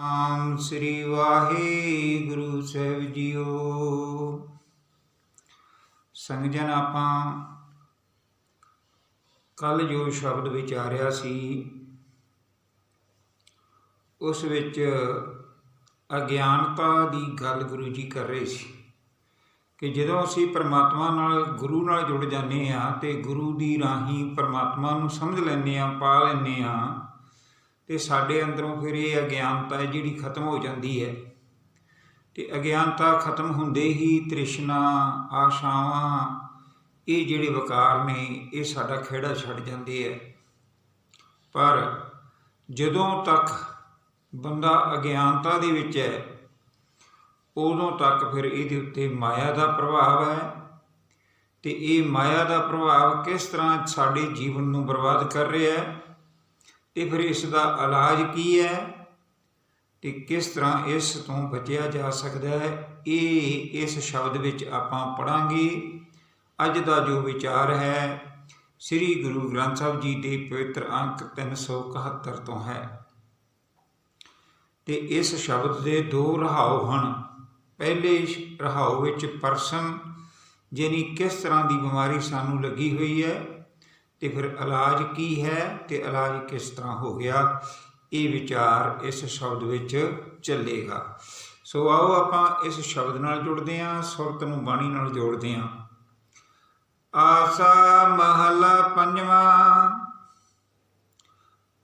ਆਮ ਸ੍ਰੀ ਵਾਹਿਗੁਰੂ ਸਾਹਿਬ JIO. ਸੰਗਜਨ ਆਪਾਂ ਕੱਲ ਜੋ ਸ਼ਬਦ ਵਿਚਾਰਿਆ ਸੀ, ਉਸ ਵਿੱਚ ਅਗਿਆਨਤਾ ਦੀ ਗੱਲ ਗੁਰੂ ਜੀ ਕਰ ਰਹੇ ਸੀ ਕਿ ਜਦੋਂ ਅਸੀਂ ਪਰਮਾਤਮਾ ਨਾਲ, ਗੁਰੂ ਨਾਲ ਜੁੜ ਜਾਂਦੇ ਆ ਤੇ ਗੁਰੂ ਦੀ ਰਾਹੀਂ ਪਰਮਾਤਮਾ ਨੂੰ ਸਮਝ ਲੈਂਦੇ ਆ ਪਾ ਲੈਂਦੇ ਆ ਤੇ ਸਾਡੇ ਅੰਦਰੋਂ ਫਿਰ ਇਹ ਅਗਿਆਨਤਾ ਹੈ ਜਿਹੜੀ ਖਤਮ ਹੋ ਜਾਂਦੀ ਹੈ। ਤੇ ਅਗਿਆਨਤਾ ਖਤਮ ਹੁੰਦੇ ਹੀ ਤ੍ਰਿਸ਼ਨਾ, ਆਸ਼ਾਵਾਂ, ਇਹ ਜਿਹੜੇ ਵਿਕਾਰ ਨੇ, ਇਹ ਸਾਡਾ ਖੇੜਾ ਛੱਡ ਜਾਂਦੇ ਹੈ। ਪਰ ਜਦੋਂ ਤੱਕ ਬੰਦਾ ਅਗਿਆਨਤਾ ਦੇ ਵਿੱਚ ਹੈ, ਉਦੋਂ ਤੱਕ ਫਿਰ ਇਹਦੇ ਉੱਤੇ ਮਾਇਆ ਦਾ ਪ੍ਰਭਾਵ ਹੈ। ਤੇ ਇਹ ਮਾਇਆ ਦਾ ਪ੍ਰਭਾਵ ਕਿਸ ਤਰ੍ਹਾਂ ਸਾਡੇ ਜੀਵਨ ਨੂੰ ਬਰਬਾਦ ਕਰ ਰਿਹਾ ਹੈ ਤੇ ਫਿਰ ਇਸ ਦਾ ਇਲਾਜ ਕੀ ਹੈ? ਤੇ ਕਿਸ ਤਰ੍ਹਾਂ ਇਸ ਤੋਂ ਬਚਿਆ ਜਾ ਸਕਦਾ ਹੈ? ਇਹ ਇਸ ਸ਼ਬਦ ਵਿੱਚ ਆਪਾਂ ਪੜਾਂਗੇ ਅੱਜ ਦਾ ਜੋ ਵਿਚਾਰ ਹੈ, ਸ੍ਰੀ ਗੁਰੂ ਗ੍ਰੰਥ ਸਾਹਿਬ ਜੀ ਦੇ ਪਵਿੱਤਰ ਅੰਕ 371 ਤੋਂ ਹੈ। ਤੇ ਇਸ ਸ਼ਬਦ ਦੇ ਦੋ ਰਹਾਉ ਹਨ। ਪਹਿਲੇ ਸ਼- ਰਹਾਉ ਵਿੱਚ ਪਰਸਨ, ਯਾਨੀ ਕਿਸ ਤਰ੍ਹਾਂ ਦੀ ਬਿਮਾਰੀ ਸਾਨੂੰ ਲੱਗੀ ਹੋਈ ਹੈ ਤੇ ਫਿਰ ਇਲਾਜ ਕੀ ਹੈ ਤੇ ਇਲਾਜ ਕਿਸ ਤਰ੍ਹਾਂ ਹੋ ਗਿਆ? ਇਹ ਵਿਚਾਰ ਇਸ ਸ਼ਬਦ ਵਿੱਚ ਚੱਲੇਗਾ। ਸੋ ਆਓ ਆਪਾਂ ਇਸ ਸ਼ਬਦ ਨਾਲ ਜੁੜਦੇ ਹਾਂ, ਸੁਰਤ ਨੂੰ ਬਾਣੀ ਨਾਲ ਜੋੜਦੇ ਹਾਂ। ਆਸਾ ਮਹਲਾ ਪੰਜਵਾਂ,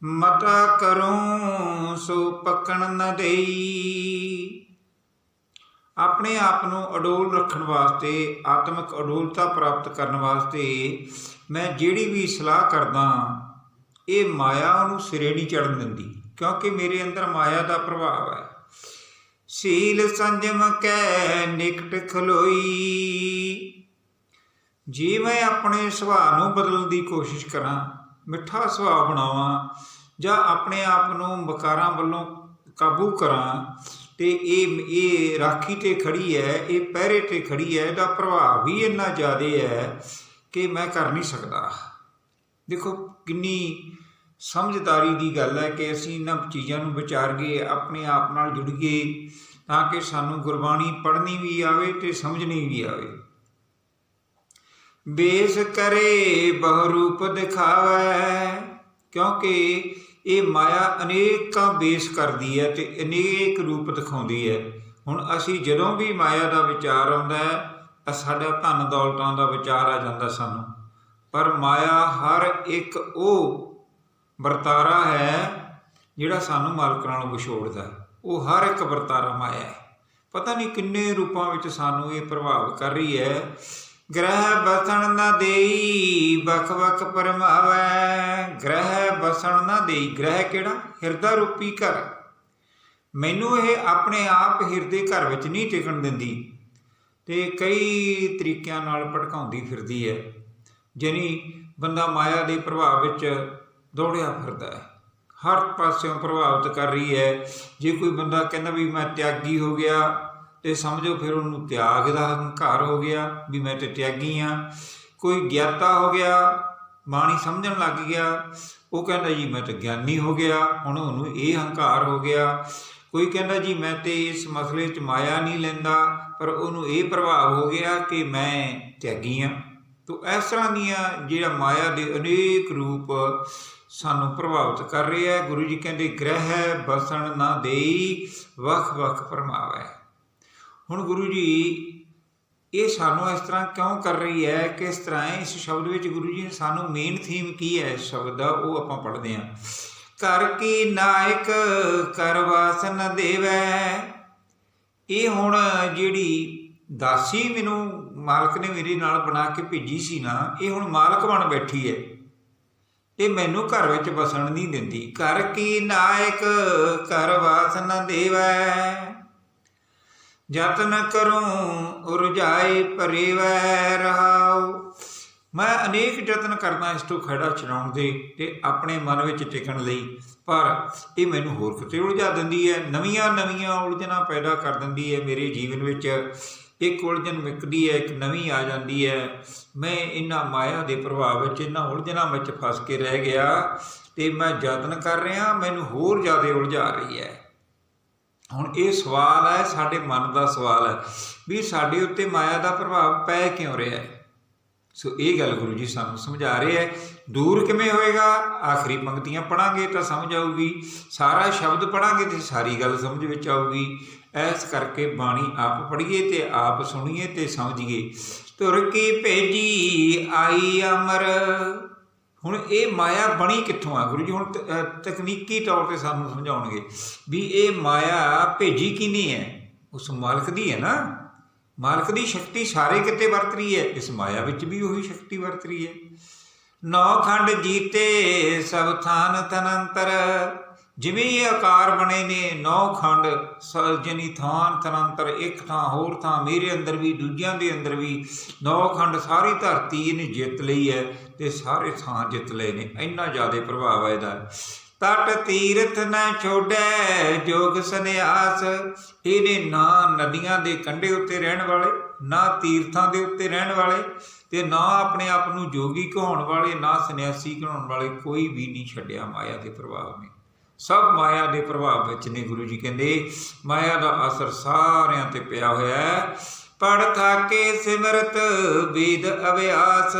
ਮਤਾ ਕਰੂੰ ਸੋ ਪਕਣ ਨ ਦੇਈ। ਆਪਣੇ ਆਪ ਨੂੰ ਅਡੋਲ ਰੱਖਣ ਵਾਸਤੇ, ਆਤਮਿਕ ਅਡੋਲਤਾ ਪ੍ਰਾਪਤ ਕਰਨ ਵਾਸਤੇ ਮੈਂ ਜਿਹੜੀ ਵੀ ਸਲਾਹ ਕਰਦਾ ਇਹ ਮਾਇਆ ਨੂੰ ਸਿਰੇ ਨਹੀਂ ਚੜਨ ਦਿੰਦੀ, ਕਿਉਂਕਿ ਮੇਰੇ ਅੰਦਰ ਮਾਇਆ ਦਾ ਪ੍ਰਭਾਵ ਹੈ। ਸੀਲ ਸੰਜਮ ਕੈ ਨਿਕਟ ਖਲੋਈ। ਜੇ ਮੈਂ ਆਪਣੇ ਸੁਭਾਅ ਨੂੰ ਬਦਲਣ ਦੀ ਕੋਸ਼ਿਸ਼ ਕਰਾਂ, ਮਿੱਠਾ ਸੁਭਾਅ ਬਣਾਵਾਂ ਜਾਂ ਆਪਣੇ ਆਪ ਨੂੰ ਬਕਾਰਾਂ ਵੱਲੋਂ ਕਾਬੂ ਕਰਾਂ ਤੇ ਇਹ ਇਹ ਰਾਖੀ ਤੇ ਖੜੀ ਹੈ, ਇਹ ਪਹਿਰੇ ਤੇ ਖੜੀ ਹੈ, ਇਹਦਾ ਪ੍ਰਭਾਵ ਵੀ ਇੰਨਾ ਜ਼ਿਆਦਾ ਹੈ ਕਿ ਮੈਂ ਕਰ ਨਹੀਂ ਸਕਦਾ। ਦੇਖੋ, ਕਿੰਨੀ ਸਮਝਦਾਰੀ ਦੀ ਗੱਲ ਹੈ ਕਿ ਅਸੀਂ ਇਹਨਾਂ ਚੀਜ਼ਾਂ ਨੂੰ ਵਿਚਾਰਗੇ ਆਪਣੇ ਆਪ ਨਾਲ ਜੁੜੀਏ ਤਾਂ ਕਿ ਸਾਨੂੰ ਗੁਰਬਾਣੀ ਪੜ੍ਹਨੀ ਵੀ ਆਵੇ ਤੇ ਸਮਝਣੀ ਵੀ ਆਵੇ। ਬੇਸ ਕਰੇ ਬਹੁ ਰੂਪ ਦਿਖਾਵੇ, ਕਿਉਂਕਿ ਇਹ ਮਾਇਆ ਅਨੇਕਾਂ ਬੇਸ ਕਰਦੀ ਹੈ ਤੇ ਅਨੇਕ ਰੂਪ ਦਿਖਾਉਂਦੀ ਹੈ। ਹੁਣ ਅਸੀਂ ਜਦੋਂ ਵੀ ਮਾਇਆ ਦਾ ਵਿਚਾਰ ਆਉਂਦਾ ਹੈ, ਤਾਂ ਸਾਡਾ ਧਨ ਦੌਲਤਾਂ ਦਾ ਵਿਚਾਰ ਆ ਜਾਂਦਾ ਸਾਨੂੰ। ਪਰ ਮਾਇਆ ਹਰ ਇੱਕ ਉਹ ਵਰਤਾਰਾ ਹੈ, ਜਿਹੜਾ ਸਾਨੂੰ ਮਾਲਕ ਨਾਲੋਂ ਵਿਛੋੜਦਾ ਉਹ ਹਰ ਇੱਕ ਵਰਤਾਰਾ ਮਾਇਆ ਹੈ। ਪਤਾ ਨਹੀਂ ਕਿੰਨੇ ਰੂਪਾਂ ਵਿੱਚ ਸਾਨੂੰ ਇਹ ਪ੍ਰਭਾਵ ਕਰ ਰਹੀ ਹੈ। ਗ੍ਰਹਿ ਬਸਣ ਨਾ ਦੇਈ ਬਖ ਬਖ ਪਰਮਾਵੈ ਗ੍ਰਹਿ ਬਸਣ ਨਾ ਦੇਈ। ਗ੍ਰਹਿ ਕਿਹੜਾ? ਹਿਰਦਾ ਰੂਪੀ ਘਰ। ਮੈਨੂੰ ਇਹ ਆਪਣੇ ਆਪ ਹਿਰਦੇ ਘਰ ਵਿੱਚ ਨਹੀਂ ਟਿਕਣ ਦਿੰਦੀ। ਤੇ ਕਈ ਤਰੀਕਿਆਂ ਨਾਲ ਭਟਕਾਉਂਦੀ ਫਿਰਦੀ ਹੈ, ਜਾਣੀ ਬੰਦਾ ਮਾਇਆ ਦੇ ਪ੍ਰਭਾਵ ਵਿੱਚ ਦੌੜਿਆ ਫਿਰਦਾ ਹੈ। ਹਰ ਪਾਸਿਓਂ ਪ੍ਰਭਾਵਿਤ ਕਰ ਰਹੀ ਹੈ। ਜੇ ਕੋਈ ਬੰਦਾ ਕਹਿੰਦਾ ਵੀ ਮੈਂ ਤਿਆਗੀ ਹੋ ਗਿਆ, ਤੇ ਸਮਝੋ ਫਿਰ ਉਹਨੂੰ ਤਿਆਗ ਦਾ ਹੰਕਾਰ ਹੋ ਗਿਆ ਵੀ ਮੈਂ ਤੇ ਤਿਆਗੀ ਆ ਕੋਈ ਗਿਆਤਾ ਹੋ ਗਿਆ, ਬਾਣੀ ਸਮਝਣ ਲੱਗ ਗਿਆ, ਉਹ ਕਹਿੰਦਾ ਜੀ ਮੈਂ ਤਾਂ ਗਿਆਨੀ ਹੋ ਗਿਆ, ਹੁਣ ਉਹਨੂੰ ਇਹ ਹੰਕਾਰ ਹੋ ਗਿਆ। ਕੋਈ ਕਹਿੰਦਾ ਜੀ ਮੈਂ ਤੇ ਇਸ ਮਸਲੇ 'ਚ ਮਾਇਆ ਨਹੀਂ ਲੈਂਦਾ, ਪਰ ਉਹਨੂੰ ਇਹ ਪ੍ਰਭਾਵ ਹੋ ਗਿਆ ਕਿ ਮੈਂ ਤਿਆਗੀ ਆ। ਤੋ ਇਸ ਤਰ੍ਹਾਂ ਦੀਆਂ ਜਿਹੜਾ ਮਾਇਆ ਦੇ ਅਨੇਕ ਰੂਪ ਸਾਨੂੰ ਪ੍ਰਭਾਵਿਤ ਕਰ ਰਿਹਾ ਹੈ, ਗੁਰੂ ਜੀ ਕਹਿੰਦੇ ਗ੍ਰਹਿ ਬਸਣ ਨਾ ਦੇਈ ਵਖ ਵਖ ਪਰਮਾਵੈ ਹੁਣ ਗੁਰੂ ਜੀ ਇਹ ਸਾਨੂੰ ਇਸ ਤਰ੍ਹਾਂ ਕਿਉਂ ਕਰ ਰਹੀ ਹੈ ਕਿਸ ਤਰ੍ਹਾਂ ਇਸ ਸ਼ਬਦ ਵਿੱਚ ਗੁਰੂ ਜੀ ਨੇ ਸਾਨੂੰ ਮੇਨ ਥੀਮ ਕੀ ਹੈ ਇਸ ਸ਼ਬਦ ਦਾ, ਉਹ ਆਪਾਂ ਪੜ੍ਹਦੇ ਹਾਂ। ਕਰ ਕੀ ਨਾਇਕ ਕਰ ਵਾਸਨ ਦੇਵੈ। ਇਹ ਹੁਣ ਜਿਹੜੀ ਦਾਸੀ ਮੈਨੂੰ ਮਾਲਕ ਨੇ ਮੇਰੇ ਨਾਲ ਬਣਾ ਕੇ ਭੇਜੀ ਸੀ ਨਾ, ਇਹ ਹੁਣ ਮਾਲਕ ਬਣ ਬੈਠੀ ਹੈ। ਇਹ ਮੈਨੂੰ ਘਰ ਵਿੱਚ ਵਸਣ ਨਹੀਂ ਦਿੰਦੀ। ਕਰ ਕੀ ਨਾਇਕ ਕਰ ਵਾਸਨ ਦੇਵੈ। ਯਤਨ ਕਰੂੰ ਉਰਜਾਈ ਪਰਿਵੈ ਰਹਾਉ। ਮੈਂ ਅਨੇਕ ਯਤਨ ਕਰਦਾ ਇਸ ਤੋਂ ਖੜਾ ਚਲਾਉਣ ਦੇ ਤੇ ਆਪਣੇ ਮਨ ਵਿੱਚ ਟਿਕਣ ਲਈ, ਪਰ ਇਹ ਮੈਨੂੰ ਹੋਰ ਕਿਤੇ ਉਲਝਾ ਦਿੰਦੀ ਹੈ। ਨਵੀਆਂ ਨਵੀਆਂ ਉਲਝਣਾਂ ਪੈਦਾ ਕਰ ਦਿੰਦੀ ਹੈ ਮੇਰੇ ਜੀਵਨ ਵਿੱਚ। ਇੱਕ ਉਲਝਣ ਮਿਕਦੀ ਹੈ, ਇੱਕ ਨਵੀਂ ਆ ਜਾਂਦੀ ਹੈ। ਮੈਂ ਇਹਨਾਂ ਮਾਇਆ ਦੇ ਪ੍ਰਭਾਵ ਵਿੱਚ, ਇਹਨਾਂ ਉਲਝਣਾਂ ਵਿੱਚ ਫਸ ਕੇ ਰਹਿ ਗਿਆ ਤੇ ਮੈਂ ਯਤਨ ਕਰ ਰਿਹਾ, ਮੈਨੂੰ ਹੋਰ ਜ਼ਿਆਦਾ ਉਲਝਾ ਰਹੀ ਹੈ। ਹੁਣ ਇਹ ਸਵਾਲ ਹੈ, ਸਾਡੇ ਮਨ ਦਾ ਸਵਾਲ ਹੈ ਵੀ ਸਾਡੇ ਉੱਤੇ ਮਾਇਆ ਦਾ ਪ੍ਰਭਾਵ ਪੈ ਕਿਉਂ ਰਿਹਾ ਹੈ? ਸੋ ਇਹ ਗੱਲ ਗੁਰੂ ਜੀ ਸਾਨੂੰ ਸਮਝਾ ਰਹੇ ਹੈ। ਦੂਰ ਕਿਵੇਂ ਹੋਏਗਾ? ਆਖਰੀ ਪੰਕਤੀਆਂ ਪੜਾਂਗੇ ਤਾਂ ਸਮਝ ਆਊਗੀ। ਸਾਰਾ ਸ਼ਬਦ ਪੜਾਂਗੇ ਤੇ ਸਾਰੀ ਗੱਲ ਸਮਝ ਵਿੱਚ ਆਊਗੀ। ਐਸ ਕਰਕੇ ਬਾਣੀ ਆਪ ਪੜ੍ਹੀਏ ਤੇ ਆਪ ਸੁਣੀਏ ਤੇ ਸਮਝੀਏ। ਤੁਰ ਕੀ ਭੇਜੀ ਆਈ ਅਮਰ। ਹੁਣ ਇਹ ਮਾਇਆ ਬਣੀ ਕਿੱਥੋਂ ਆ ਗੁਰੂ ਜੀ? ਹੁਣ ਤ- ਤਕਨੀਕੀ ਤੌਰ ਤੇ ਸਾਨੂੰ ਸਮਝਾਉਣਗੇ ਵੀ ਇਹ ਮਾਇਆ ਭੇਜੀ ਕਿਨੇ ਹੈ? ਉਸ ਮਾਲਕ ਦੀ ਹੈ ਨਾ। ਮਾਲਕ ਦੀ ਸ਼ਕਤੀ ਸਾਰੇ ਕਿਤੇ ਵਰਤ ਰਹੀ ਹੈ। ਇਸ ਮਾਇਆ ਵਿੱਚ ਵੀ ਉਹੀ ਸ਼ਕਤੀ ਵਰਤ ਰਹੀ ਹੈ। ਨੌ ਖੰਡ ਜੀਤੇ ਸਭ ਥਾਨ ਤਨੰਤਰ। ਜਿਵੇਂ ਇਹ ਆਕਾਰ ਬਣੇ ਨੇ, ਨੌ ਖੰਡ, ਸਰਜਨੀ ਥਾਨ ਤਨੰਤਰ ਇੱਕ ਥਾਂ, ਹੋਰ ਥਾਂ, ਮੇਰੇ ਅੰਦਰ ਵੀ, ਦੂਜਿਆਂ ਦੇ ਅੰਦਰ ਵੀ, ਨੌ ਖੰਡ ਸਾਰੀ ਧਰਤੀ ਇਹਨੇ ਜਿੱਤ ਲਈ ਹੈ ਤੇ ਸਾਰੇ ਥਾਂ ਜਿੱਤ ਲਏ ਨੇ। ਇੰਨਾ ਜ਼ਿਆਦਾ ਪ੍ਰਭਾਵ ਹੈ ਇਹਦਾ। ਤਟ ਤੀਰਥ ਨ ਛੋੜੈ, ਜੋਗ ਸੰਨਿਆਸ। ਇਹਨੇ ਨਾ ਨਦੀਆਂ ਦੇ ਕੰਢੇ ਉੱਤੇ ਰਹਿਣ ਵਾਲੇ, ਨਾ ਤੀਰਥਾਂ ਦੇ ਉੱਤੇ ਰਹਿਣ ਵਾਲੇ ਤੇ ਨਾ ਆਪਣੇ ਆਪ ਨੂੰ ਜੋਗੀ ਕਹਾਉਣ ਵਾਲੇ, ਨਾ ਸੰਨਿਆਸੀ ਕਹਾਉਣ ਵਾਲੇ ਕੋਈ ਵੀ ਨਹੀਂ ਛੱਡਿਆ ਮਾਇਆ ਦੇ ਪ੍ਰਭਾਵ ਨੇ। ਸਭ ਮਾਇਆ ਦੇ ਪ੍ਰਭਾਵ ਵਿੱਚ ਨੇ ਗੁਰੂ ਜੀ ਕਹਿੰਦੇ, ਮਾਇਆ ਦਾ ਅਸਰ ਸਾਰਿਆਂ ਤੇ ਪਿਆ ਹੋਇਆ ਹੈ। ਪੜ ਥਾਕੇ ਸਿਮਰਤ ਵੇਦ ਅਭਿਆਸ।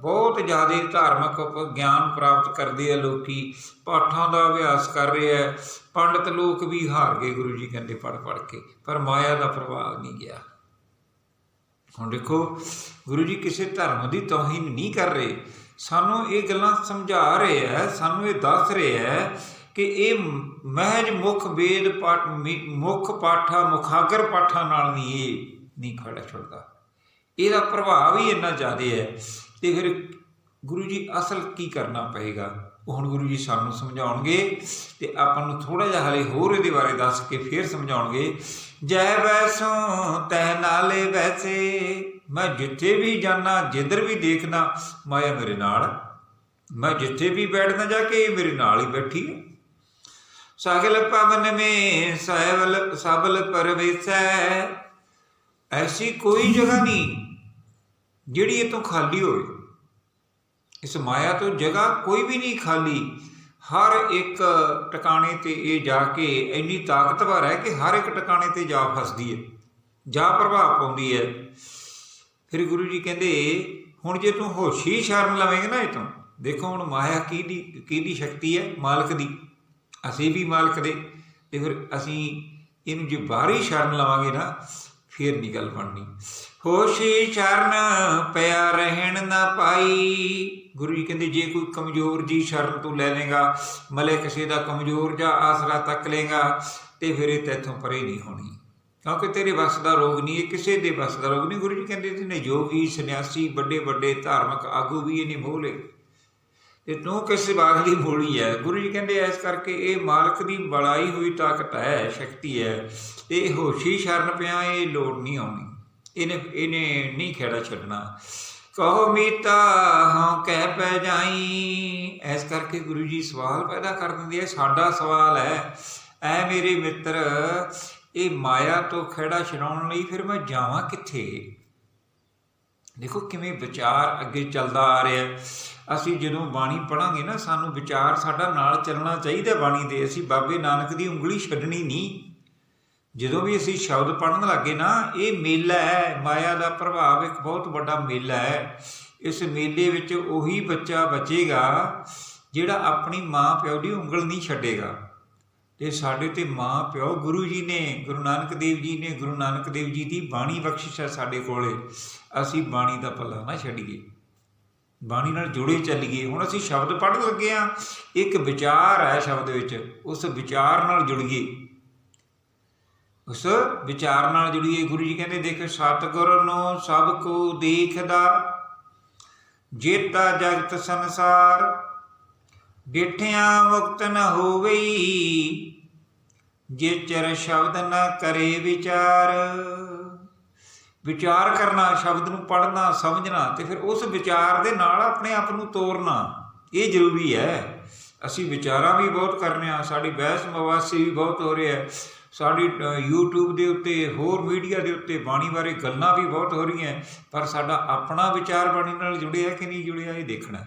ਬਹੁਤ ਜ਼ਿਆਦਾ ਧਾਰਮਿਕ ਗਿਆਨ ਪ੍ਰਾਪਤ ਕਰਦੇ ਆ ਲੋਕੀ, ਪਾਠਾਂ ਦਾ ਅਭਿਆਸ ਕਰ ਰਹੇ ਆ। ਪੰਡਤ ਲੋਕ ਵੀ ਹਾਰ ਗਏ ਗੁਰੂ ਜੀ ਕਹਿੰਦੇ ਪੜ ਪੜ ਕੇ, ਪਰ ਮਾਇਆ ਦਾ ਪ੍ਰਭਾਵ ਨਹੀਂ ਗਿਆ। ਹੁਣ ਦੇਖੋ, ਗੁਰੂ ਜੀ ਕਿਸੇ ਧਰਮ ਦੀ ਤੋਹੀਨ ਨਹੀਂ ਕਰ ਰਹੇ। ਸਾਨੂੰ ਇਹ ਗੱਲਾਂ ਸਮਝਾ ਰਹੇ ਹੈ, ਸਾਨੂੰ ਇਹ ਦੱਸ ਰਹੇ ਹੈ ਕਿ ਇਹ ਮਹਿਜ ਮੁਖ ਵੇਦ ਪਾਠ, ਮੀ- ਮੁੱਖ ਪਾਠਾ, ਮੁਖਾਗਰ ਪਾਠਾਂ ਨਾਲ ਨਹੀਂ ਇਹ ਨਹੀਂ ਖੜਾ ਛੁੱਟਦਾ। ਇਹਦਾ ਪ੍ਰਭਾਵ ਹੀ ਇੰਨਾ ਜ਼ਿਆਦਾ ਹੈ ਤੇ ਫਿਰ ਗੁਰੂ ਜੀ ਅਸਲ ਕੀ ਕਰਨਾ ਪਏਗਾ? ਉਹ ਹੁਣ ਗੁਰੂ ਜੀ ਸਾਨੂੰ ਸਮਝਾਉਣਗੇ ਤੇ ਆਪਾਂ ਨੂੰ ਥੋੜਾ ਜਿਹਾ ਹਲੇ ਹੋਰ ਇਹਦੇ ਬਾਰੇ ਦੱਸ ਕੇ ਫਿਰ ਸਮਝਾਉਣਗੇ। ਜੈ ਵੈਸੋਂ ਤੈ ਨਾਲੇ ਵੈਸੇ ਮੈਂ ਜਿੱਥੇ ਵੀ ਜਾਣਾ ਜਿੱਧਰ ਵੀ ਦੇਖਣਾ ਮਾਇਆ ਮੇਰੇ ਨਾਲ ਮੈਂ ਜਿੱਥੇ ਵੀ ਬੈਠਦਾ ਜਾ ਕੇ ਇਹ ਮੇਰੇ ਨਾਲ ਹੀ ਬੈਠੀ ਹੈ ਸਗਲ ਪਵਨ ਮੇ ਸਹਿਵਲ ਸਬਲ ਪਰਵੇਸੈ। ਐਸੀ ਕੋਈ ਜਗ੍ਹਾ ਨਹੀਂ ਜਿਹੜੀ ਇਹ ਤੋਂ ਖਾਲੀ ਹੋਵੇ। ਇਸ ਮਾਇਆ ਤੋਂ ਜਗ੍ਹਾ ਕੋਈ ਵੀ ਨਹੀਂ ਖਾਲੀ। ਹਰ ਇੱਕ ਟਿਕਾਣੇ ਤੇ ਇਹ ਜਾ ਕੇ ਇੰਨੀ ਤਾਕਤਵਰ ਹੈ ਕਿ ਹਰ ਇੱਕ ਟਿਕਾਣੇ ਤੇ ਜਾ ਫਸਦੀ ਹੈ। ਜਾ ਪ੍ਰਭਾਵ ਪਾਉਂਦੀ ਹੈ। ਫਿਰ ਗੁਰੂ ਜੀ ਕਹਿੰਦੇ, ਹੁਣ ਜੇ ਤੂੰ ਹੋਸ਼ੀ ਸ਼ਰਨ ਲਵੇਂਗਾ ਨਾ ਇਹ ਤੋਂ, ਦੇਖੋ ਹੁਣ ਮਾਇਆ ਕੀ ਦੀ ਕੀ ਦੀ ਸ਼ਕਤੀ ਹੈ? ਮਾਲਕ ਦੀ। ਅਸੀਂ ਵੀ ਮਾਲਕ ਦੇ। ਤੇ ਫਿਰ ਅਸੀਂ ਇਹਨੂੰ ਜੇ ਬਾਹਰੀ ਸ਼ਰਨ ਲਵਾਂਗੇ ਨਾ, ਫਿਰ ਨਹੀਂ ਗੱਲ ਬਣਨੀ। ਹੋਸ਼ੀ ਸ਼ਰਨ ਪਿਆ ਰਹਿਣ ਨਾ ਪਾਈ। ਗੁਰੂ ਜੀ ਕਹਿੰਦੇ, ਜੇ ਕੋਈ ਕਮਜ਼ੋਰ ਜੀ ਸ਼ਰਨ ਤੂੰ ਲੈ ਲੇਗਾ ਮਲੇ ਕਿਸੇ ਦਾ ਕਮਜ਼ੋਰ ਜਾਂ ਆਸਰਾ ਤੱਕ ਲੇਗਾ ਤੇ ਫਿਰ ਇਹ ਤੇਥੋਂ ਪਰੇ ਨਹੀਂ ਹੋਣੀ। ਕਿਉਂਕਿ ਤੇਰੇ ਵੱਸ ਦਾ ਰੋਗ ਨਹੀਂ, ਇਹ ਕਿਸੇ ਦੇ ਵੱਸ ਦਾ ਰੋਗ ਨਹੀਂ। ਗੁਰੂ ਜੀ ਕਹਿੰਦੇ ਨੇ ਜੋਗੀ, ਸੰਨਿਆਸੀ ਵੱਡੇ ਵੱਡੇ ਧਾਰਮਿਕ ਆਗੂ ਵੀ ਇਹਨੇ ਮੋਹ ਲਏ ਤੇ ਤੂੰ ਕਿਸੇ ਬਾਗ ਦੀ ਮੋੜੀ ਹੈ ਗੁਰੂ ਜੀ ਕਹਿੰਦੇ ਐਸ ਕਰਕੇ ਇਹ ਮਾਲਕ ਦੀ ਬੜਾਈ ਹੋਈ ਤਾਕਤ ਹੈ, ਸ਼ਕਤੀ ਹੈ। ਇਹ ਹੋਸ਼ੀ ਸ਼ਰਨ ਪਿਆ, ਇਹ ਲੋੜ ਨਹੀਂ ਆਉਣੀ। ਇਹਨੇ ਇਹਨੇ ਨਹੀਂ ਖੇੜਾ ਛੱਡਣਾ। ਕਹੋ ਮੀਤਾ ਹਾਂ ਕਹਿ ਪੈ ਜਾਈ। ਐਸ ਕਰਕੇ ਗੁਰੂ ਜੀ ਸਵਾਲ ਪੈਦਾ ਕਰ ਦਿੰਦੇ ਆ, ਸਾਡਾ ਸਵਾਲ ਹੈ, ਐ ਮੇਰੇ ਮਿੱਤਰ ਇਹ ਮਾਇਆ ਤੋਂ ਖੇੜਾ ਛਡਾਉਣ ਲਈ ਫਿਰ ਮੈਂ ਜਾਵਾਂ ਕਿੱਥੇ? ਦੇਖੋ ਕਿਵੇਂ ਵਿਚਾਰ ਅੱਗੇ ਚੱਲਦਾ ਆ ਰਿਹਾ। ਅਸੀਂ ਜਦੋਂ ਬਾਣੀ ਪੜਾਂਗੇ ਨਾ, ਸਾਨੂੰ ਵਿਚਾਰ ਸਾਡਾ ਨਾਲ ਚੱਲਣਾ ਚਾਹੀਦਾ ਬਾਣੀ ਦੇ। ਅਸੀਂ ਬਾਬੇ ਨਾਨਕ ਦੀ ਉਂਗਲੀ ਛੱਡਣੀ ਨਹੀਂ। ਜਦੋਂ ਵੀ ਅਸੀਂ ਸ਼ਬਦ ਪੜਨ ਲੱਗੇ ਨਾ, ਇਹ ਮੇਲਾ ਹੈ। ਮਾਇਆ ਦਾ ਪ੍ਰਭਾਵ ਇੱਕ ਬਹੁਤ ਵੱਡਾ ਮੇਲਾ ਹੈ। ਇਸ ਮੇਲੇ ਵਿੱਚ ਉਹੀ ਬੱਚਾ ਬਚੇਗਾ, ਜਿਹੜਾ ਆਪਣੀ ਮਾਂ ਪਿਓ ਦੀ ਉਂਗਲ ਨਹੀਂ ਛੱਡੇਗਾ। ਤੇ ਸਾਡੇ ਤੇ ਮਾਂ ਪਿਓ ਗੁਰੂ ਜੀ ਨੇ, ਗੁਰੂ ਨਾਨਕ ਦੇਵ ਜੀ ਨੇ, ਗੁਰੂ ਨਾਨਕ ਦੇਵ ਜੀ ਦੀ ਬਾਣੀ ਬਖਸ਼ਿਸ਼ ਹੈ ਸਾਡੇ ਕੋਲੇ। ਅਸੀਂ ਬਾਣੀ ਦਾ ਪੱਲਾ ਨਾ ਛੱਡੀਏ। ਬਾਣੀ ਨਾਲ ਜੁੜੇ ਚੱਲੀਏ। ਹੁਣ ਅਸੀਂ ਸ਼ਬਦ ਪੜ੍ਹਨ ਲੱਗੇ ਆ ਇੱਕ ਵਿਚਾਰ ਹੈ ਸ਼ਬਦ ਵਿੱਚ। ਉਸ ਵਿਚਾਰ ਨਾਲ ਜੁੜੀਏ। ਉਸ ਵਿਚਾਰ ਨਾਲ ਜੁੜੀਏ। ਗੁਰੂ ਜੀ ਕਹਿੰਦੇ, ਦੇਖ ਸਤਿਗੁਰ ਨੂੰ ਸਭ ਕੋ ਦੇਖਦਾ, ਜੇਤਾ ਜਗਤ ਸੰਸਾਰ। ਡਿਠਿਆ ਮੁਕਤ ਨ ਹੋਵਈ ਜੇ ਚਰ ਸ਼ਬਦ ਨਾ ਕਰੇ ਵਿਚਾਰ। ਵਿਚਾਰ ਕਰਨਾ ਸ਼ਬਦ ਨੂੰ ਪੜ੍ਹਨਾ ਸਮਝਣਾ ਤੇ ਫਿਰ ਉਸ ਵਿਚਾਰ ਦੇ ਨਾਲ ਆਪਣੇ ਆਪ ਨੂੰ ਤੋਰਨਾ ਇਹ ਜ਼ਰੂਰੀ ਹੈ। ਅਸੀਂ ਵਿਚਾਰਾਂ ਵੀ ਬਹੁਤ ਕਰਨੇ ਆ ਸਾਡੀ ਬਹਿਸ ਮਵਾਸੀ ਵੀ ਬਹੁਤ ਹੋ ਰਿਹਾ ਹੈ ਸਾਡੀ ਅ, YouTube ਦੇ ਉੱਤੇ ਹੋਰ ਮੀਡੀਆ ਦੇ ਉੱਤੇ ਬਾਣੀ ਬਾਰੇ ਗੱਲਾਂ ਵੀ ਬਹੁਤ ਹੋ ਰਹੀਆਂ ਪਰ ਸਾਡਾ ਆਪਣਾ ਵਿਚਾਰ ਬਾਣੀ ਨਾਲ ਜੁੜਿਆ ਕਿ ਨਹੀਂ ਜੁੜਿਆ ਇਹ ਦੇਖਣਾ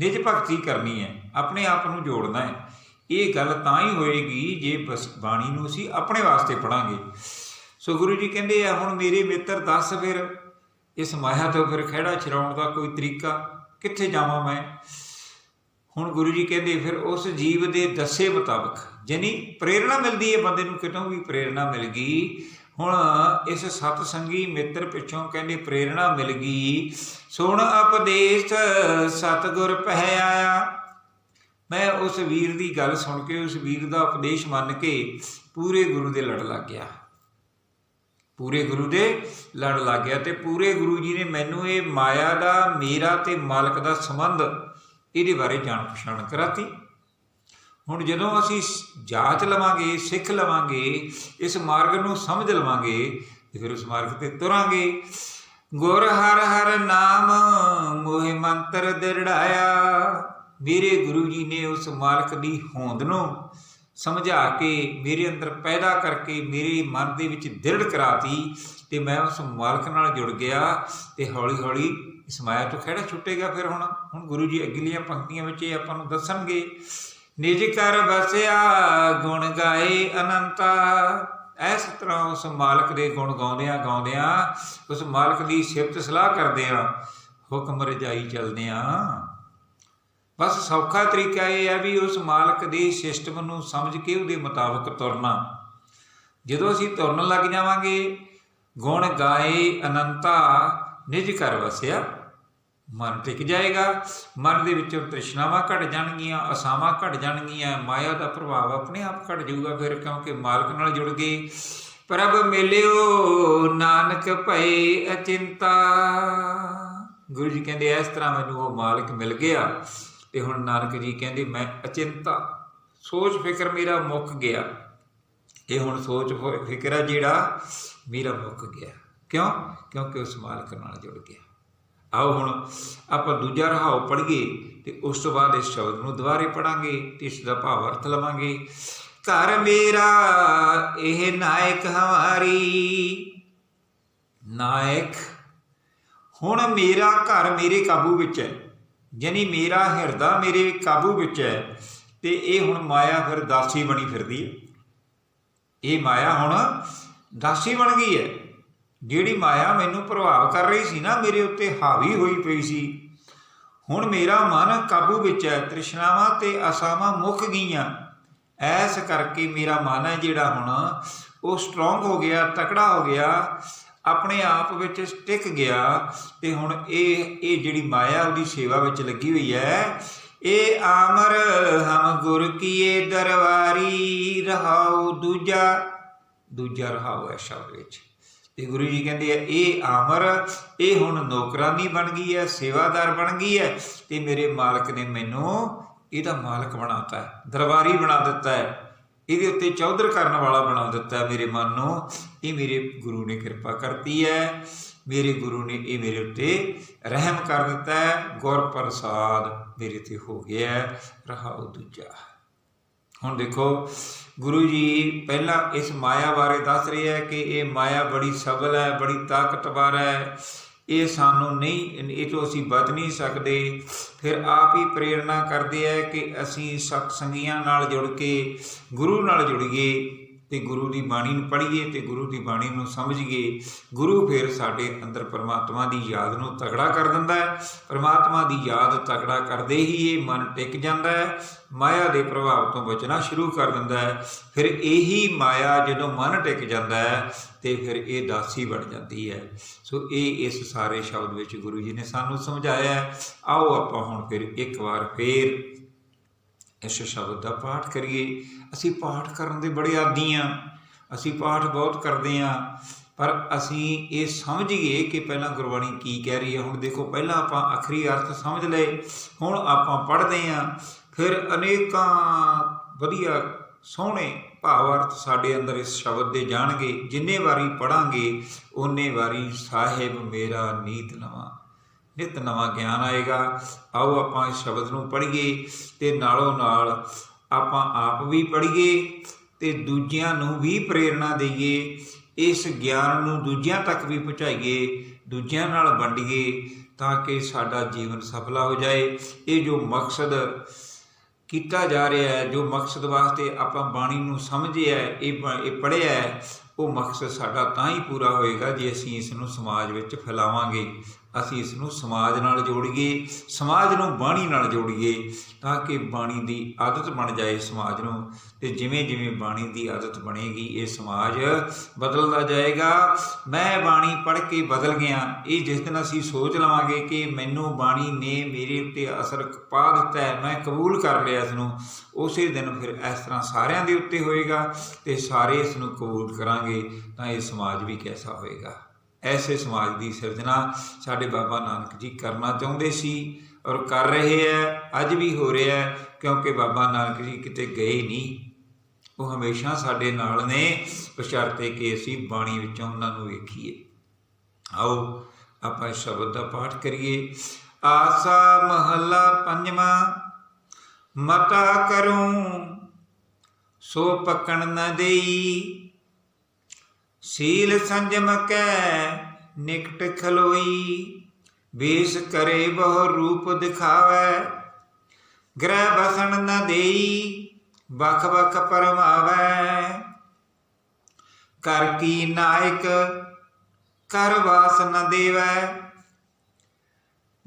ਨਿਜ ਭਗਤੀ ਕਰਨੀ ਹੈ, ਆਪਣੇ ਆਪ ਨੂੰ ਜੋੜਨਾ ਹੈ। ਇਹ ਗੱਲ ਤਾਂ ਹੀ ਹੋਏਗੀ ਜੇ ਬਸ ਬਾਣੀ ਨੂੰ ਅਸੀਂ ਆਪਣੇ ਵਾਸਤੇ ਪੜਾਂਗੇ ਸੋ ਗੁਰੂ ਜੀ ਕਹਿੰਦੇ ਆ, ਹੁਣ ਮੇਰੇ ਮਿੱਤਰ ਦੱਸ ਫਿਰ, ਇਸ ਮਾਇਆ ਤੋਂ ਫਿਰ ਖਿਹੜਾ ਛਡਾਉਣ ਦਾ ਕੋਈ ਤਰੀਕਾ? ਕਿੱਥੇ ਜਾਵਾਂ ਮੈਂ? ਹੁਣ ਗੁਰੂ ਜੀ ਕਹਿੰਦੇ ਫਿਰ, ਉਸ ਜੀਵ ਦੇ ਦੱਸੇ ਮੁਤਾਬਕ ਜਾਨੀ ਪ੍ਰੇਰਣਾ ਮਿਲਦੀ ਹੈ ਬੰਦੇ ਨੂੰ, ਕਿਤੋਂ ਵੀ ਪ੍ਰੇਰਣਾ ਮਿਲ ਗਈ ਹੁਣ ਇਸ ਸਤ ਸੰਗੀ ਮਿੱਤਰ ਪਿੱਛੋਂ ਕਹਿੰਦੇ ਪ੍ਰੇਰਣਾ ਮਿਲ ਗਈ। ਸੁਣ ਉਪਦੇਸ਼ ਸਤਗੁਰ ਪਹਿ ਆਇਆ। ਮੈਂ ਉਸ ਵੀਰ ਦੀ ਗੱਲ ਸੁਣ ਕੇ ਉਸ ਵੀਰ ਦਾ ਉਪਦੇਸ਼ ਮੰਨ ਕੇ ਪੂਰੇ ਗੁਰੂ ਦੇ ਲੜ ਲੱਗ ਗਿਆ। ਪੂਰੇ ਗੁਰੂ ਦੇ ਲੜ ਲੱਗ ਗਿਆ ਤੇ ਪੂਰੇ ਗੁਰੂ ਜੀ ਨੇ ਮੈਨੂੰ ਇਹ ਮਾਇਆ ਦਾ, ਮੇਰਾ ਤੇ ਮਾਲਕ ਦਾ ਸੰਬੰਧ ਇਹਦੇ ਬਾਰੇ ਜਾਣ ਪਛਾਣ ਕਰਾਤੀ। ਹੁਣ ਜਦੋਂ ਅਸੀਂ ਸ- ਜਾਂਚ ਲਵਾਂਗੇ, ਸਿੱਖ ਲਵਾਂਗੇ, ਇਸ ਮਾਰਗ ਨੂੰ ਸਮਝ ਲਵਾਂਗੇ, ਤੇ ਫਿਰ ਉਸ ਮਾਰਗ ਤੇ ਤੁਰਾਂਗੇ। ਗੁਰ ਹਰ ਹਰ ਨਾਮ, ਮੋਹਿ ਮੰਤਰ ਦਿਰੜਾਇਆ। ਮੇਰੇ ਗੁਰੂ ਜੀ ਨੇ ਉਸ ਮਾਲਕ ਦੀ ਹੋਂਦ ਨੂੰ ਸਮਝਾ ਕੇ ਮੇਰੇ ਅੰਦਰ ਪੈਦਾ ਕਰਕੇ ਮੇਰੇ ਮਨ ਦੇ ਵਿੱਚ ਦ੍ਰਿੜ ਕਰਾਤੀ ਤੇ ਮੈਂ ਉਸ ਮਾਲਕ ਨਾਲ ਜੁੜ ਗਿਆ ਤੇ ਹੌਲੀ ਹੌਲੀ ਇਸ ਮਾਇਆ ਤੋਂ ਖਿਹੜਾ ਛੁੱਟੇਗਾ ਫਿਰ ਹੁਣ। ਹੁਣ ਗੁਰੂ ਜੀ ਅਗਲੀਆਂ ਪੰਕਤੀਆਂ ਵਿੱਚ ਇਹ ਆਪਾਂ ਨੂੰ ਦੱਸਣਗੇ। ਨਿਜ ਕਰ ਵਸਿਆ ਗੁਣ ਗਾਏ ਅਨੰਤਾ। ਇਸ ਤਰ੍ਹਾਂ ਉਸ ਮਾਲਕ ਦੇ ਗੁਣ ਗਾਉਂਦਿਆਂ ਗਾਉਂਦਿਆਂ ਉਸ ਮਾਲਕ ਦੀ ਸਿਫਤ ਸਲਾਹ ਕਰਦਿਆਂ ਹੁਕਮ ਰਜਾਈ ਚੱਲਦੇ ਚਲਦਿਆਂ। ਬਸ ਸੌਖਾ ਤਰੀਕਾ ਇਹ ਹੈ ਵੀ ਉਸ ਮਾਲਕ ਦੇ ਸਿਸਟਮ ਨੂੰ ਸਮਝ ਕੇ ਉਹਦੇ ਮੁਤਾਬਕ ਤੁਰਨਾ। ਜਦੋਂ ਅਸੀਂ ਤੁਰਨ ਲੱਗ ਜਾਵਾਂਗੇ, ਗੁਣ ਗਾਏ ਅਨੰਤਾ, ਨਿਜ ਕਰ ਵਸਿਆ ਮਨ ਟਿਕ ਜਾਏਗਾ, ਮਨ ਦੇ ਵਿੱਚੋਂ ਤ੍ਰਿਸ਼ਨਾਵਾਂ ਘਟ ਜਾਣਗੀਆਂ ਆਸਾਵਾਂ ਘਟ ਜਾਣਗੀਆਂ, ਮਾਇਆ ਦਾ ਪ੍ਰਭਾਵ ਆਪਣੇ ਆਪ ਘਟ ਜਾਊਗਾ ਫਿਰ ਕਿਉਂਕਿ ਮਾਲਕ ਨਾਲ ਜੁੜ ਗਏ। ਪ੍ਰਭ ਮਿਲਿਓ ਨਾਨਕ ਭਏ ਅਚਿੰਤਾ। ਗੁਰੂ ਜੀ ਕਹਿੰਦੇ ਇਸ ਤਰ੍ਹਾਂ ਮੈਨੂੰ ਉਹ ਮਾਲਕ ਮਿਲ ਗਿਆ ਤੇ ਹੁਣ ਨਾਨਕ ਜੀ ਕਹਿੰਦੇ ਮੈਂ ਅਚਿੰਤਾ। ਸੋਚ ਫਿਕਰ ਮੇਰਾ ਮੁੱਕ ਗਿਆ। ਇਹ ਹੁਣ ਸੋਚ ਫ- ਫਿਕਰ ਆ ਜਿਹੜਾ ਮੇਰਾ ਮੁੱਕ ਗਿਆ। ਕਿਉਂ? ਕਿਉਂਕਿ ਉਸ ਮਾਲਕ ਨਾਲ ਜੁੜ ਗਿਆ। ਆਓ ਹੁਣ ਆਪਾਂ ਦੂਜਾ ਰਹਾਉ ਪੜ੍ਹੀਏ ਤੇ ਉਸ ਤੋਂ ਬਾਅਦ ਇਸ ਸ਼ਬਦ ਨੂੰ ਦੁਬਾਰੇ ਪੜਾਂਗੇ ਤੇ ਇਸ ਦਾ ਭਾਵ ਅਰਥ ਲਵਾਂਗੇ। ਘਰ ਮੇਰਾ ਇਹ ਨਾਇਕ ਹਮਾਰੀ, ਨਾਇਕ, ਹੁਣ ਮੇਰਾ ਘਰ ਮੇਰੇ ਕਾਬੂ ਵਿੱਚ ਹੈ। ਯਾਨੀ ਮੇਰਾ ਹਿਰਦਾ ਮੇਰੇ ਕਾਬੂ ਵਿੱਚ ਹੈ ਤੇ ਇਹ ਹੁਣ ਮਾਇਆ ਫਿਰ ਦਾਸੀ ਬਣੀ ਫਿਰਦੀ ਹੈ। ਇਹ ਮਾਇਆ ਹੁਣ ਦਾਸੀ ਬਣ ਗਈ ਹੈ। ਜਿਹੜੀ ਮਾਇਆ ਮੈਨੂੰ ਪ੍ਰਭਾਵ ਕਰ ਰਹੀ ਸੀ ਨਾ, ਮੇਰੇ ਉੱਤੇ ਹਾਵੀ ਹੋਈ ਪਈ ਸੀ। ਹੁਣ ਮੇਰਾ ਮਨ ਕਾਬੂ ਵਿੱਚ ਹੈ, ਤ੍ਰਿਸ਼ਨਾਵਾਂ ਤੇ ਆਸਾਵਾਂ ਮੁੱਕ ਗਈਆਂ। ਐਸ ਕਰਕੇ ਮੇਰਾ ਮਨ ਹੈ ਜਿਹੜਾ ਹੁਣ, ਉਹ ਸਟਰੋਂਗ ਹੋ ਗਿਆ, ਤਕੜਾ ਹੋ ਗਿਆ, ਆਪਣੇ ਆਪ ਵਿੱਚ ਟਿਕ ਗਿਆ ਤੇ ਹੁਣ ਇਹ ਇਹ ਜਿਹੜੀ ਮਾਇਆ ਉਹਦੀ ਸੇਵਾ ਵਿੱਚ ਲੱਗੀ ਹੋਈ ਹੈ, ਇਹ ਆਮਰ, ਹਮ ਗੁਰ ਕੀਏ ਦਰਬਾਰੀ ਰਹਾਉ ਦੂਜਾ ਦੂਜਾ ਰਹਾਉ ਹੈ ਸ਼ਬਦ ਵਿੱਚ। ਤੇ ਗੁਰੂ ਜੀ ਕਹਿੰਦੇ ਆ, ਇਹ ਆਮਰ, ਇਹ ਹੁਣ ਨੌਕਰਾਨੀ ਬਣ ਗਈ ਹੈ, ਸੇਵਾਦਾਰ ਬਣ ਗਈ ਹੈ ਤੇ ਮੇਰੇ ਮਾਲਕ ਨੇ ਮੈਨੂੰ ਇਹਦਾ ਮਾਲਕ ਬਣਾਤਾ ਹੈ, ਦਰਬਾਰੀ ਬਣਾ ਦਿੱਤਾ ਹੈ, ਇਹਦੇ ਉੱਤੇ ਚੌਧਰ ਕਰਨ ਵਾਲਾ ਬਣਾ ਦਿੱਤਾ ਮੇਰੇ ਮਨ ਨੂੰ। ਇਹ ਮੇਰੇ ਗੁਰੂ ਨੇ ਕਿਰਪਾ ਕਰਤੀ ਹੈ, ਮੇਰੇ ਗੁਰੂ ਨੇ ਇਹ ਮੇਰੇ ਉੱਤੇ ਰਹਿਮ ਕਰ ਦਿੱਤਾ ਹੈ, ਗੁਰ ਪ੍ਰਸਾਦ ਮੇਰੇ ਤੇ ਹੋ ਗਿਆ ਹੈ ਰਹਾਉ ਦੂਜਾ। ਹੁਣ ਦੇਖੋ ਗੁਰੂ ਜੀ ਪਹਿਲਾਂ ਇਸ ਮਾਇਆ ਬਾਰੇ ਦੱਸ ਰਹੇ ਹੈ ਕਿ ਇਹ ਮਾਇਆ ਬੜੀ ਸਬਲ ਹੈ, ਬੜੀ ਤਾਕਤਵਰ ਹੈ। ਇਹ ਸਾਨੂੰ ਨਹੀਂ, ਇਹ ਤੋਂ ਅਸੀਂ ਬਚ ਨਹੀਂ ਸਕਦੇ। ਫਿਰ ਆਪ ਹੀ ਪ੍ਰੇਰਣਾ ਕਰਦੇ ਹੈ ਕਿ ਅਸੀਂ ਸਤ ਸੰਗੀਆਂ ਨਾਲ ਜੁੜ ਕੇ, ਗੁਰੂ ਨਾਲ ਜੁੜੀਏ। ਤੇ ਗੁਰੂ ਦੀ ਬਾਣੀ ਨੂੰ ਪੜ੍ਹੀਏ ਤੇ ਗੁਰੂ ਦੀ ਬਾਣੀ ਨੂੰ ਸਮਝੀਏ, ਗੁਰੂ ਫਿਰ ਸਾਡੇ ਅੰਦਰ ਪਰਮਾਤਮਾ ਦੀ ਯਾਦ ਨੂੰ ਤਗੜਾ ਕਰ ਦਿੰਦਾ ਹੈ। ਪਰਮਾਤਮਾ ਦੀ ਯਾਦ ਤਗੜਾ ਕਰਦੇ ਹੀ ਇਹ ਮਨ ਟਿਕ ਜਾਂਦਾ ਹੈ। ਮਾਇਆ ਦੇ ਪ੍ਰਭਾਵ ਤੋਂ ਬਚਣਾ ਸ਼ੁਰੂ ਕਰ ਦਿੰਦਾ ਹੈ। ਫਿਰ ਇਹੀ ਮਾਇਆ ਜਦੋਂ ਮਨ ਟਿਕ ਜਾਂਦਾ ਹੈ, ਤੇ ਫਿਰ ਇਹ ਦਾਸੀ ਬਣ ਜਾਂਦੀ ਹੈ। ਸੋ ਇਹ ਇਸ ਸਾਰੇ ਸ਼ਬਦ ਵਿੱਚ ਗੁਰੂ ਜੀ ਨੇ ਸਾਨੂੰ ਸਮਝਾਇਆ ਆਓ ਆਪਾਂ ਹੁਣ ਫਿਰ ਇੱਕ ਵਾਰ ਫੇਰ ਇਸ ਸ਼ਬਦ ਦਾ ਪਾਠ ਕਰੀਏ। ਅਸੀਂ ਪਾਠ ਕਰਨ ਦੇ ਬੜੇ ਆਦੀ ਆ। ਅਸੀਂ ਪਾਠ ਬਹੁਤ ਕਰਦੇ ਆ। ਪਰ ਅਸੀਂ ਇਹ ਸਮਝੀਏ ਕਿ ਪਹਿਲਾਂ ਗੁਰਬਾਣੀ ਕੀ ਕਹਿ ਰਹੀ ਹੈ। ਹੁਣ ਦੇਖੋ, ਪਹਿਲਾਂ ਆਪਾਂ ਅਖਰੀ ਅਰਥ ਸਮਝ ਲਏ। ਹੁਣ ਆਪਾਂ ਪੜ੍ਹਦੇ ਆ। ਫਿਰ ਅਨੇਕਾਂ ਵਧੀਆ ਸੋਹਣੇ ਭਾਵ ਅਰਥ ਸਾਡੇ ਅੰਦਰ ਇਸ ਸ਼ਬਦ ਦੇ ਜਾਣਗੇ। ਜਿੰਨੇ ਵਾਰੀ ਪੜਾਂਗੇ ਓਨੇ ਵਾਰੀ ਸਾਹਿਬ ਮੇਰਾ ਨੀਤ ਨਵਾਂ ਨਿਤ ਨਵਾਂ ਗਿਆਨ ਆਏਗਾ। ਆਓ ਆਪਾਂ ਇਸ ਸ਼ਬਦ ਨੂੰ ਪੜ੍ਹੀਏ ਤੇ ਨਾਲੋਂ ਨਾਲ ਆਪਾਂ ਆਪ ਵੀ ਪੜ੍ਹੀਏ ਤੇ ਦੂਜਿਆਂ ਨੂੰ ਵੀ ਪ੍ਰੇਰਣਾ ਦਈਏ। ਇਸ ਗਿਆਨ ਨੂੰ ਦੂਜਿਆਂ ਤੱਕ ਵੀ ਪਹੁੰਚਾਈਏ ਦੂਜਿਆਂ ਨਾਲ ਵੰਡੀਏ ਤਾਂ ਕਿ ਸਾਡਾ ਜੀਵਨ ਸਫਲਾ ਹੋ ਜਾਏ। ਇਹ ਜੋ ਮਕਸਦ ਕੀਤਾ ਜਾ ਰਿਹਾ ਹੈ ਜੋ ਮਕਸਦ ਵਾਸਤੇ ਆਪਾਂ ਬਾਣੀ ਨੂੰ ਸਮਝਿਆ ਇਹ ਇਹ ਪੜ੍ਹਿਆ ਹੈ, ਉਹ ਮਕਸਦ ਸਾਡਾ ਤਾਂ ਹੀ ਪੂਰਾ ਹੋਏਗਾ ਜੇ ਅਸੀਂ ਇਸ ਨੂੰ ਸਮਾਜ ਵਿੱਚ ਫੈਲਾਵਾਂਗੇ। ਅਸੀਂ ਇਸ ਨੂੰ ਸਮਾਜ ਨਾਲ ਜੋੜੀਏ, ਸਮਾਜ ਨੂੰ ਬਾਣੀ ਨਾਲ ਜੋੜੀਏ ਤਾਂ ਕਿ ਬਾਣੀ ਦੀ ਆਦਤ ਬਣ ਜਾਏ ਸਮਾਜ ਨੂੰ। ਤੇ ਜਿਵੇਂ ਜਿਵੇਂ ਬਾਣੀ ਦੀ ਆਦਤ ਬਣੇਗੀ, ਇਹ ਸਮਾਜ ਬਦਲਦਾ ਜਾਏਗਾ। ਮੈਂ ਬਾਣੀ ਪੜ੍ਹ ਕੇ ਬਦਲ ਗਿਆ, ਇਹ ਜਿਸ ਦਿਨ ਅਸੀਂ ਸੋਚ ਲਵਾਂਗੇ ਕਿ ਮੈਨੂੰ ਬਾਣੀ ਨੇ ਮੇਰੇ ਉੱਤੇ ਅਸਰ ਪਾ ਦਿੱਤਾ ਹੈ, ਮੈਂ ਕਬੂਲ ਕਰ ਲਿਆ ਇਸ ਨੂੰ, ਉਸੇ ਦਿਨ ਫਿਰ ਇਸ ਤਰ੍ਹਾਂ ਸਾਰਿਆਂ ਦੇ ਉੱਤੇ ਹੋਏਗਾ ਤੇ ਸਾਰੇ ਇਸ ਨੂੰ ਕਬੂਲ ਕਰਾਂਗੇ ਤਾਂ ਇਹ ਸਮਾਜ ਵੀ ਕੈਸਾ ਹੋਏਗਾ। ਐਸੇ ਸਮਾਜ ਦੀ ਸਿਰਜਣਾ ਸਾਡੇ ਬਾਬਾ ਨਾਨਕ ਜੀ ਕਰਨਾ ਚਾਹੁੰਦੇ ਸੀ ਔਰ ਕਰ ਰਹੇ ਹੈ, ਅੱਜ ਵੀ ਹੋ ਰਿਹਾ ਹੈ, ਕਿਉਂਕਿ ਬਾਬਾ ਨਾਨਕ ਜੀ ਕਿਤੇ ਗਏ ਨਹੀਂ। ਉਹ ਹਮੇਸ਼ਾ ਸਾਡੇ ਨਾਲ ਨੇ ਬਸ਼ਰਤੇ ਕਿ ਅਸੀਂ ਬਾਣੀ ਵਿੱਚੋਂ ਉਹਨਾਂ ਨੂੰ ਵੇਖੀਏ। ਆਓ, ਆਪਾਂ ਇਸ ਸ਼ਬਦ ਦਾ ਪਾਠ ਕਰੀਏ। ਆਸਾ ਮਹੱਲਾ ਪੰਜਵਾਂ, ਮਤਾ ਕਰੂੰ, ਸੋ ਪਕਣ ਨਾ ਦੇਈ। ਸੀਲ ਸੰਜਮ ਕੈ, ਨਿਕਟ ਖਲੋਈ। ਵੇਸ ਕਰੇ ਬਹੁ ਰੂਪ ਦਿਖਾਵੈ। ਗ੍ਰਹਿ ਬਸਣ ਨ ਦੇਈ, ਵਖ ਵਖ ਪਰਮਾਵੈ ਕਰ ਕੀ ਨਾਇਕ, ਕਰ ਵਾਸ ਨ ਦੇਵੈ।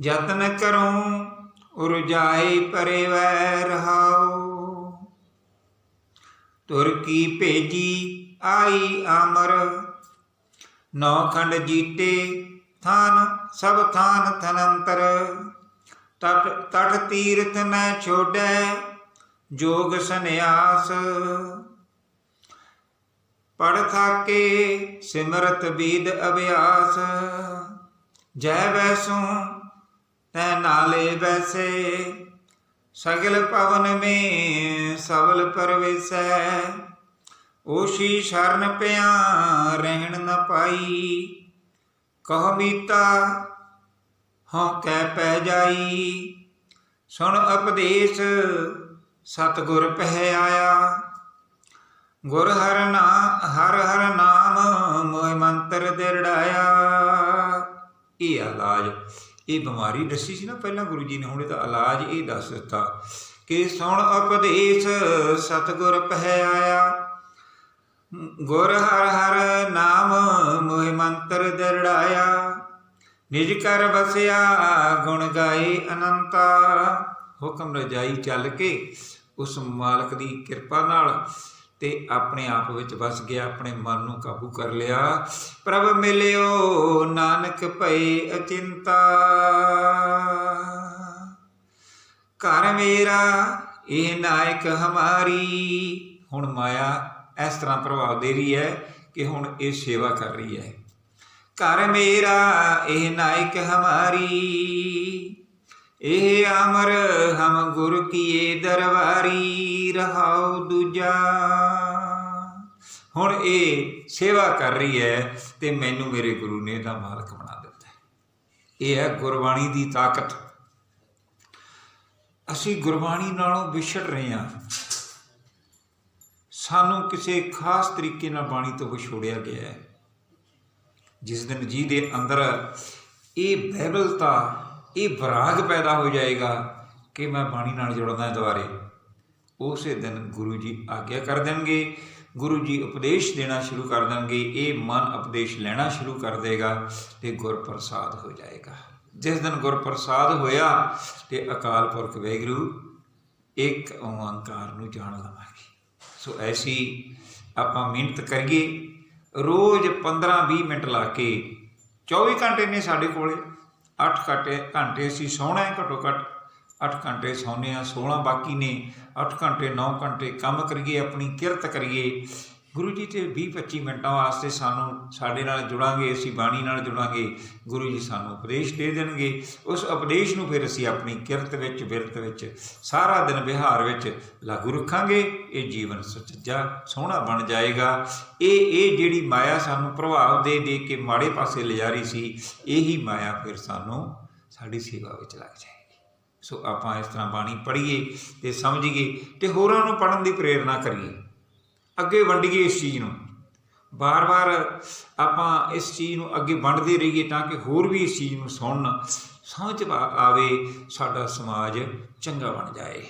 ਯਤਨ ਕਰੂੰ ਉਰਜਾਏ ਪਰਵੈ ਰਹਾਉ। ਤੁਰ ਕੀ ਭੇਜੀ ਆਈ ਅਮਰ ਨੌਖੰਡ ਜੀਤੇ, ਥਾਨ ਸਭ ਥਾਨ ਥਨੰਤਰ। ਤਟ ਤਟ ਤੀਰਥ ਮੈਂ ਛੋੜੈ, ਜੋਗ ਸੰਨਿਆਸ। ਪੜ ਥਾਕੇ ਸਿਮਰਤ ਬੀਦ ਅਭਿਆਸ। ਜੈ ਵੈਸੂ, ਤੈ ਨਾਲੇ ਵੈਸੇ। ਸਗਲ ਪਵਨ ਮੇ ਸਵਲ ਪਰਵੇਸੈ। ਓਸ਼ੀ ਸ਼ਰਨ ਪਿਆ ਰਹਿਣ ਨ ਪਾਈ। ਕਹ ਮੀਤਾ ਹਉ ਕਹਿ ਪੈ ਜਾਈ। ਸੁਣ ਉਪਦੇਸ਼, ਸਤਗੁਰ ਪਹਿ ਆਇਆ। ਗੁਰ ਹਰ ਨਾ, ਹਰ ਹਰ ਨਾਮ ਮੋਹਿ ਮੰਤਰ ਦਿਰੜਾਇਆ। ਇਹ ਇਲਾਜ, ਇਹ ਬਿਮਾਰੀ ਦੱਸੀ ਸੀ ਨਾ ਪਹਿਲਾਂ ਗੁਰੂ ਜੀ ਨੇ, ਹੁਣ ਇਹਦਾ ਇਲਾਜ ਇਹ ਦੱਸ ਦਿੱਤਾ ਕਿ ਸੁਣ ਉਪਦੇਸ਼, ਸਤਗੁਰ ਪਹਿ ਆਇਆ। ਗੁਰ ਹਰ ਹਰ ਨਾਮ ਮੋਹਿ ਮੰਤਰ ਦਿਰੜਾਇਆ। ਨਿਜ ਕਰ ਵਸਿਆ ਗੁਣ ਗਾਏ ਅਨੰਤਾ। ਹੁਕਮ ਰਜਾਈ ਚੱਲ ਕੇ ਉਸ ਮਾਲਕ ਦੀ ਕਿਰਪਾ ਨਾਲ ਤੇ ਆਪਣੇ ਆਪ ਵਿੱਚ ਵਸ ਗਿਆ, ਆਪਣੇ ਮਨ ਨੂੰ ਕਾਬੂ ਕਰ ਲਿਆ। ਪ੍ਰਭ ਮਿਲਿਓ ਨਾਨਕ ਭਈ ਅਚਿੰਤਾ। ਘਰ ਮੇਰਾ ਇਹ ਨਾਇਕ ਹਮਾਰੀ। ਹੁਣ ਮਾਇਆ ਇਸ ਤਰ੍ਹਾਂ ਪ੍ਰਭਾਵ ਦੇ ਰਹੀ ਹੈ ਕਿ ਹੁਣ ਇਹ ਸੇਵਾ ਕਰ ਰਹੀ ਹੈ। ਘਰ ਮੇਰਾ ਇਹ ਨਾਇਕ ਹਮਾਰੀ, ਇਹ ਅਮਰ ਹਮ ਗੁਰ ਕੀਏ ਦਰਬਾਰੀ, ਰਹਾਉ ਦੂਜਾ। ਹੁਣ ਇਹ ਸੇਵਾ ਕਰ ਰਹੀ ਹੈ ਤੇ ਮੈਨੂੰ ਮੇਰੇ ਗੁਰੂ ਨੇ ਇਹਦਾ ਮਾਲਕ ਬਣਾ ਦਿੱਤਾ ਇਹ ਹੈ ਗੁਰਬਾਣੀ ਦੀ ਤਾਕਤ। ਅਸੀਂ ਗੁਰਬਾਣੀ ਨਾਲੋਂ ਵਿਛੜ ਰਹੇ ਹਾਂ। ਸਾਨੂੰ ਕਿਸੇ ਖਾਸ ਤਰੀਕੇ ਨਾਲ ਬਾਣੀ ਤੋਂ ਵਿਛੋੜਿਆ ਗਿਆ ਹੈ। ਜਿਸ ਦਿਨ ਜੀ ਦੇ ਅੰਦਰ ਇਹ ਬਹਿਬਲਤਾ ਇਹ ਵਿਰਾਗ ਪੈਦਾ ਹੋ ਜਾਏਗਾ ਕਿ ਮੈਂ ਬਾਣੀ ਨਾਲ ਜੁੜਦਾ ਹਾਂ ਦੁਬਾਰੇ। ਉਸੇ ਦਿਨ ਗੁਰੂ ਜੀ ਆਗਿਆ ਕਰ ਦੇਣਗੇ, ਗੁਰੂ ਜੀ ਉਪਦੇਸ਼ ਦੇਣਾ ਸ਼ੁਰੂ ਕਰ ਦੇਣਗੇ, ਇਹ ਮਨ ਉਪਦੇਸ਼ ਲੈਣਾ ਸ਼ੁਰੂ ਕਰ ਦੇਗਾ ਤੇ ਗੁਰ ਪ੍ਰਸਾਦ ਹੋ ਜਾਏਗਾ। ਜਿਸ ਦਿਨ ਗੁਰ ਪ੍ਰਸਾਦ ਹੋਇਆ ਤੇ ਅਕਾਲ ਪੁਰਖ ਵੈਗਰੂ ਇੱਕ ਓੰਕਾਰ ਨੂੰ ਜਾਣ ਲਵਾਂਗੇ। ਸੋ ਐਸੀ ਆਪਾਂ ਮਿਹਨਤ ਕਰੀਏ, ਰੋਜ਼ 15-20 ਮਿੰਟ ਲਾ ਕੇ 24 ਘੰਟੇ ਨੇ ਸਾਡੇ ਕੋਲੇ। 8 ਘੰਟੇ ਘੰਟੇ ਅਸੀਂ ਸੌਣਾ ਹੈ ਘੱਟੋ ਘੱਟ। 8 ਘੰਟੇ ਸੌਂਦੇ ਆ 16 ਬਾਕੀ ਨੇ। 8 ਘੰਟੇ 9 ਘੰਟੇ ਕੰਮ ਕਰੀਏ, ਆਪਣੀ ਕਿਰਤ ਕਰੀਏ। ਗੁਰੂ ਜੀ ਤੇ 20 25 ਮਿੰਟਾਂ ਵਾਸਤੇ ਸਾਨੂੰ ਸਾਡੇ ਨਾਲ ਜੁੜਾਂਗੇ, ਅਸੀਂ ਬਾਣੀ ਨਾਲ ਜੁੜਾਂਗੇ, ਗੁਰੂ ਜੀ ਸਾਨੂੰ ਉਪਦੇਸ਼ ਦੇ ਦੇਣਗੇ। ਉਸ ਉਪਦੇਸ਼ ਨੂੰ ਫਿਰ ਅਸੀਂ ਆਪਣੀ ਕਿਰਤ ਵਿੱਚ, ਬਿਰਤ ਵਿੱਚ, ਸਾਰਾ ਦਿਨ ਵਿਹਾਰ ਵਿੱਚ ਲਾਗੂ ਰੱਖਾਂਗੇ। ਇਹ ਜੀਵਨ ਸੁਚੱਜਾ, ਸੋਹਣਾ ਬਣ ਜਾਏਗਾ। ਇਹ ਇਹ ਜਿਹੜੀ ਮਾਇਆ ਸਾਨੂੰ ਪ੍ਰਭਾਵ ਦੇ ਦੇ ਕੇ ਮਾੜੇ ਪਾਸੇ ਲਿਜਾ ਰਹੀ ਸੀ, ਇਹੀ ਮਾਇਆ ਫਿਰ ਸਾਨੂੰ ਸਾਡੀ ਸੇਵਾ ਵਿੱਚ ਲੱਗ ਜਾਏਗੀ। ਸੋ ਆਪਾਂ ਇਸ ਤਰ੍ਹਾਂ ਬਾਣੀ ਪੜ੍ਹੀਏ ਤੇ ਸਮਝੀਏ ਤੇ ਹੋਰਾਂ ਨੂੰ ਪੜ੍ਹਨ ਦੀ ਪ੍ਰੇਰਣਾ ਕਰੀਏ। ਅੱਗੇ ਵੰਡੀਏ ਇਸ ਚੀਜ਼ ਨੂੰ। ਬਾਰ-ਬਾਰ ਆਪਾਂ ਇਸ ਚੀਜ਼ ਨੂੰ ਅੱਗੇ ਵੰਡਦੇ ਰਹੀਏ ਤਾਂ ਕਿ ਹੋਰ ਵੀ ਇਸ ਚੀਜ਼ ਨੂੰ ਸੁਣਨ, ਸਮਝ ਆ- ਆਵੇ, ਸਾਡਾ ਸਮਾਜ ਚੰਗਾ ਬਣ ਜਾਏ।